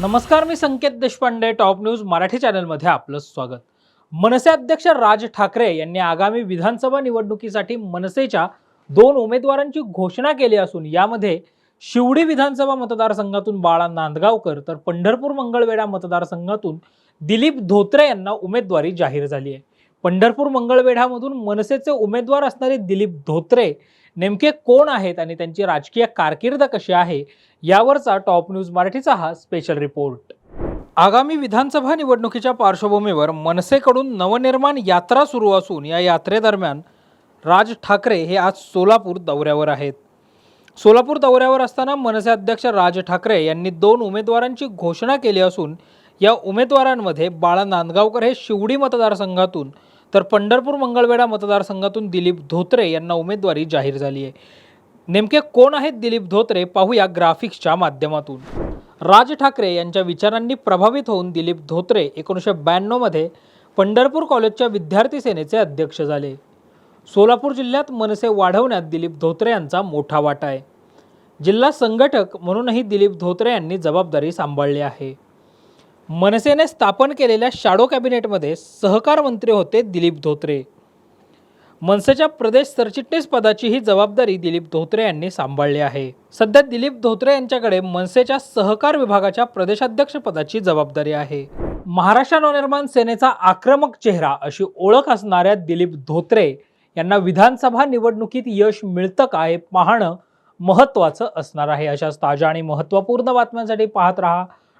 नमस्कार मी Sanket Deshpande top news Marathi चॅनलमध्ये आपलं स्वागत. मनसे अध्यक्ष राज ठाकरे यांनी आगामी विधानसभा निवडणुकीसाठी मनसेच्या दोन उमेदवारांची घोषणा केली असून यामध्ये शिवडी विधानसभा मतदारसंघातून बाळा नांदगावकर तर पंढरपूर मंगळवेढा मतदारसंघातून दिलीप धोत्रे यांना उमेदवारी जाहीर झाली आहे. पंढरपूर मंगळवेढ्यामधून मनसेचे उमेदवार असणारे दिलीप धोत्रे नेमके कोण आहेत आणि त्यांची राजकीय कारकीर्द कशी आहे यावरचा टॉप न्यूज मराठीचा हा स्पेशल रिपोर्ट आगामी विधानसभा निवडणुकीच्या पार्श्वभूमीवर मनसेकडून नवनिर्माण यात्रा सुरू असून या यात्रेदरम्यान राज ठाकरे हे आज सोलापूर दौऱ्यावर आहेत. सोलापूर दौऱ्यावर असताना मनसे अध्यक्ष राज ठाकरे यांनी दोन उमेदवारांची घोषणा केली असून या उमेदवारांमध्ये बाळा नांदगावकर हे शिवडी मतदारसंघातून तर पंढरपूर मंगळवेढा मतदारसंघातून दिलीप धोत्रे यांना उमेदवारी जाहीर झाली आहे. नेमके कोण आहेत दिलीप धोत्रे पाहूया ग्राफिक्सच्या माध्यमातून. राज ठाकरे यांच्या विचारांनी प्रभावित होऊन दिलीप धोत्रे एकोणीसशे ब्याण्णवमध्ये पंढरपूर कॉलेजच्या विद्यार्थी सेनेचे अध्यक्ष झाले. सोलापूर जिल्ह्यात मनसे वाढवण्यात दिलीप धोत्रे यांचा मोठा वाटा आहे. जिल्हा संघटक म्हणूनही दिलीप धोत्रे यांनी जबाबदारी सांभाळली आहे. मनसेने स्थापन केलेल्या शॅडो कॅबिनेटमध्ये सहकार मंत्री होते दिलीप धोत्रे. मनसेच्या प्रदेश सरचिटणीस पदाची ही जबाबदारी दिलीप धोत्रे यांनी सांभाळली आहे. सध्या दिलीप धोत्रे यांच्याकडे मनसेच्या सहकार विभागाच्या प्रदेशाध्यक्ष पदाची जबाबदारी आहे. महाराष्ट्र नवनिर्माण सेनेचा आक्रमक चेहरा अशी ओळख असणाऱ्या दिलीप धोत्रे यांना विधानसभा निवडणुकीत यश मिळतं का हे पाहणं महत्त्वाचं असणार आहे. अशाच ताज्या आणि महत्त्वपूर्ण बातम्यांसाठी पाहत रहा